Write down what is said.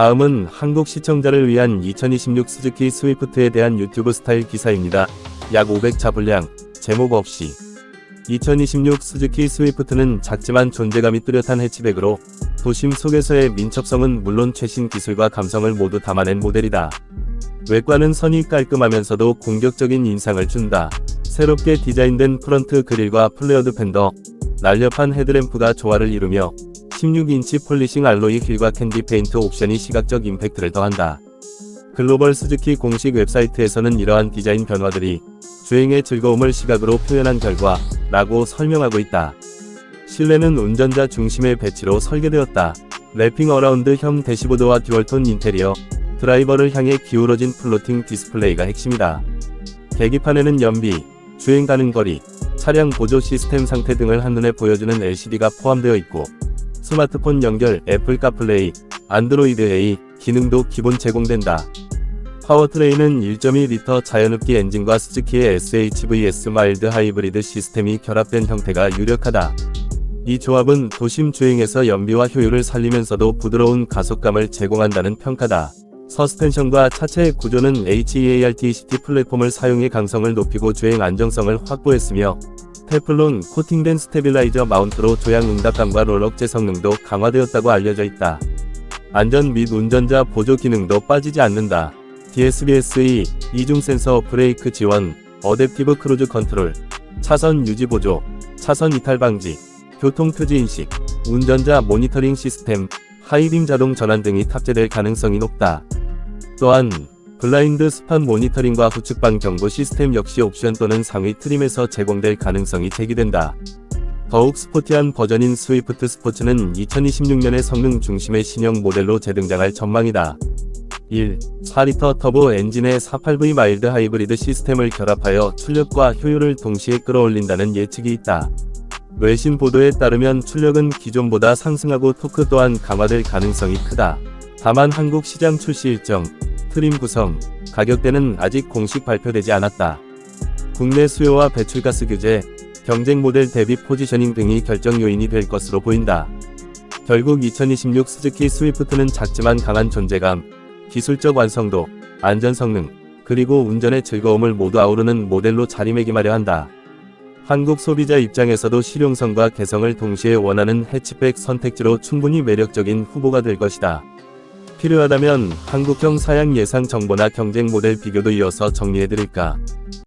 다음은 한국 시청자를 위한 2026 스즈키 스위프트에 대한 유튜브 스타일 기사입니다. 약 500자 분량, 제목 없이. 2026 스즈키 스위프트는 작지만 존재감이 뚜렷한 해치백으로 도심 속에서의 민첩성은 물론 최신 기술과 감성을 모두 담아낸 모델이다. 외관은 선이 깔끔하면서도 공격적인 인상을 준다. 새롭게 디자인된 프런트 그릴과 플레어드 팬더, 날렵한 헤드램프가 조화를 이루며 16인치 폴리싱 알로이 휠과 캔디 페인트 옵션이 시각적 임팩트를 더한다. 글로벌 스즈키 공식 웹사이트에서는 이러한 디자인 변화들이 주행의 즐거움을 시각으로 표현한 결과 라고 설명하고 있다. 실내는 운전자 중심의 배치로 설계되었다. 랩핑 어라운드 형 대시보드와 듀얼톤 인테리어, 드라이버를 향해 기울어진 플로팅 디스플레이가 핵심이다. 계기판에는 연비, 주행 가능 거리, 차량 보조 시스템 상태 등을 한눈에 보여주는 LCD가 포함되어 있고, 스마트폰 연결, 애플 카플레이, 안드로이드 A 기능도 기본 제공된다. 파워트레인은 1.2리터 자연흡기 엔진과 스즈키의 SHVS 마일드 하이브리드 시스템이 결합된 형태가 유력하다. 이 조합은 도심 주행에서 연비와 효율을 살리면서도 부드러운 가속감을 제공한다는 평가다. 서스펜션과 차체의 구조는 HEART-CT 플랫폼을 사용해 강성을 높이고 주행 안정성을 확보했으며 테플론 코팅된 스테빌라이저 마운트로 조향 응답감과 롤럭제 성능도 강화되었다고 알려져 있다. 안전 및 운전자 보조 기능도 빠지지 않는다. DSBSE, 이중 센서 브레이크 지원, 어댑티브 크루즈 컨트롤, 차선 유지 보조, 차선 이탈 방지, 교통 표지 인식, 운전자 모니터링 시스템, 하이빔 자동 전환 등이 탑재될 가능성이 높다. 또한 블라인드 스팟 모니터링과 후측방 경고 시스템 역시 옵션 또는 상위 트림에서 제공될 가능성이 제기된다. 더욱 스포티한 버전인 스위프트 스포츠는 2026년에 성능 중심의 신형 모델로 재등장할 전망이다. 1. 4리터 터보 엔진의 48V 마일드 하이브리드 시스템을 결합하여 출력과 효율을 동시에 끌어올린다는 예측이 있다. 외신 보도에 따르면 출력은 기존보다 상승하고 토크 또한 강화될 가능성이 크다. 다만 한국 시장 출시 일정, 트림 구성, 가격대는 아직 공식 발표되지 않았다. 국내 수요와 배출가스 규제, 경쟁 모델 대비 포지셔닝 등이 결정 요인이 될 것으로 보인다. 결국 2026 스즈키 스위프트는 작지만 강한 존재감, 기술적 완성도, 안전 성능, 그리고 운전의 즐거움을 모두 아우르는 모델로 자리매김하려 한다. 한국 소비자 입장에서도 실용성과 개성을 동시에 원하는 해치백 선택지로 충분히 매력적인 후보가 될 것이다. 필요하다면 한국형 사양 예상 정보나 경쟁 모델 비교도 이어서 정리해드릴까.